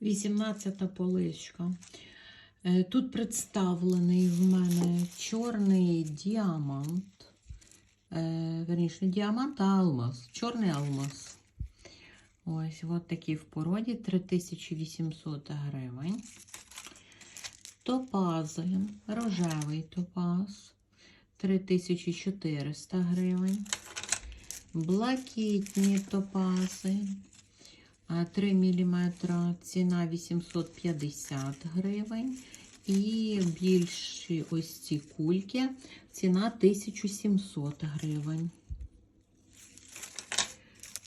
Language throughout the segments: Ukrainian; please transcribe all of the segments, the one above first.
18 поличка. Е, Тут представлений в мене чорний діамант. Е, Верніше, не діамант, а алмаз. Чорний алмаз. Ось от такий в породі 3800 гривень. Топази, рожевий топаз 3400 гривень. Блакитні топази 3 мм, ціна 850 гривень. І більші ось ці кульки, ціна 1700 гривень.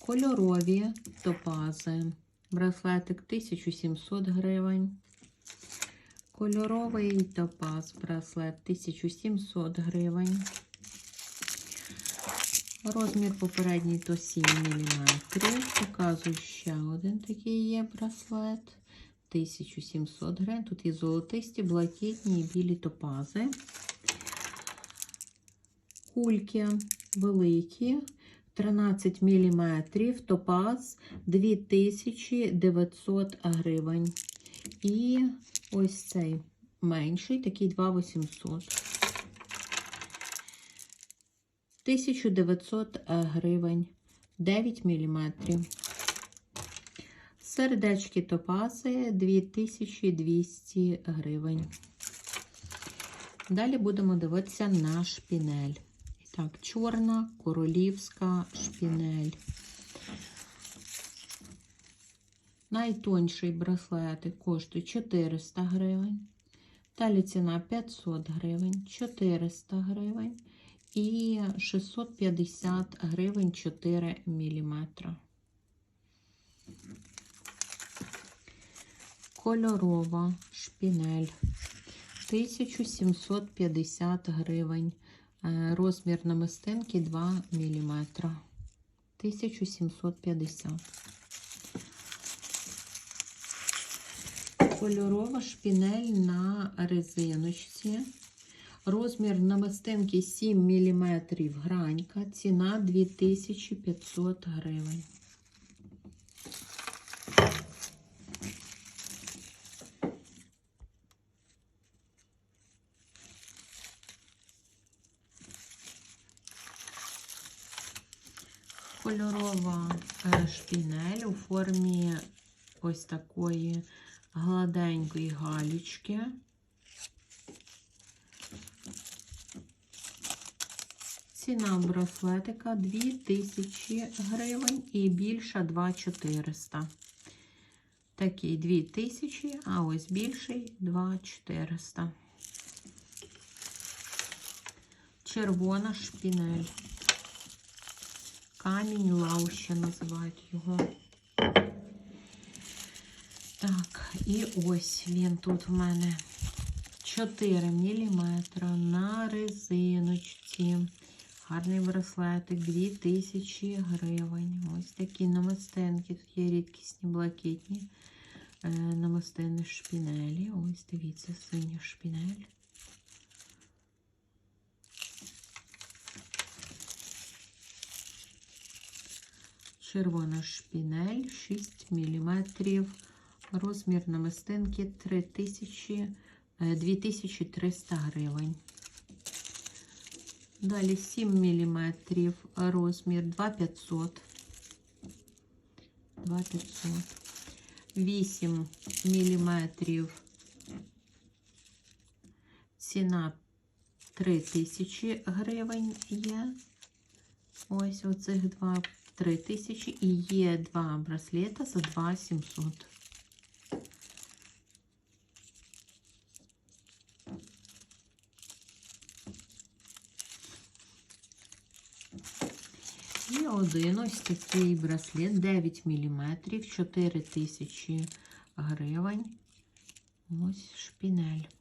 Кольорові топази. Браслетик 1700 гривень. Кольоровий топаз, браслет 1700 гривень. Розмір попередній то 7 мм. Показую ще один такий є браслет. 1700 гривень. Тут є золотисті, блакитні і білі топази. Кульки великі. 13 мм, топаз 2900 гривень. І ось цей менший, такий 2800. 1900 гривень, 9 мм. Сердечки топази 2200 гривень. Далі будемо дивитися на шпінель. І так, чорна королівська шпінель. Найтонший браслетик коштує 400 гривень. Далі ціна 500 гривень, 400 гривень і 650 гривень 4 мм. Кольорова шпінель 1750 гривень. Е, Розмір намистинки 2 мм. 1750. Кольорова шпінель на резиночці. Розмір намистинки 7 мм гранька. Ціна 2500 гривень. Кольорова е, шпінель у формі ось такої гладенької галічки. Ціна браслетика 2000 гривень і більша 2400. Такий 2000, а ось більший 2400. Червона шпінель. Камінь лауща називають його. Так, і ось він тут в мене 4 мм на резиночці. Гарний браслетик, 2000 гривень. Ось такі намистинки. Тут є рідкісні блакитні е, намистини шпінелі. Ось дивіться, синя шпінель. Червона шпінель 6 мм. Розмір намистинки 3000, е, 2300 гривень. Далі 7 мм розмір 2500. 2500. 8 мм. Ціна 3000 гривень є. Ось оцих два 3000 і є два браслета за 2700. І один ось такий браслет 9 мм, 4000 гривень. Ось шпінель.